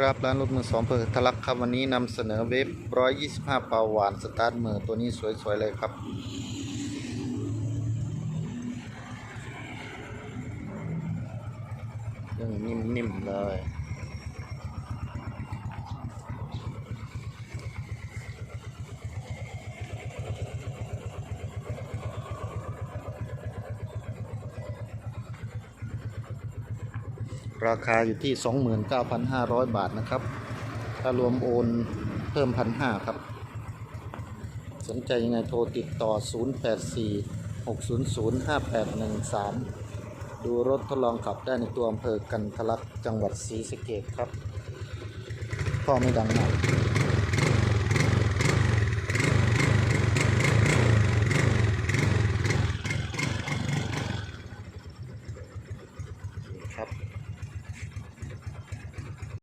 ครับร้านรถมือสองเปิดทะลักครับวันนี้นำเสนอเว็บร้อยี่สิบห้าปาหวานสตาร์ทมือตัวนี้สวยๆเลยครับ ยังนิ่มๆเลย ราคาอยู่ที่ 29,500 บาทนะครับ ถ้ารวมโอนเพิ่มพันห้าครับ สนใจยังไงโทรติดต่อ 0846005813 ดูรถทดลองขับได้ในตัวอำเภอกันทลักจังหวัดศรีสะเกษครับพ่อไม่ดังมากครับ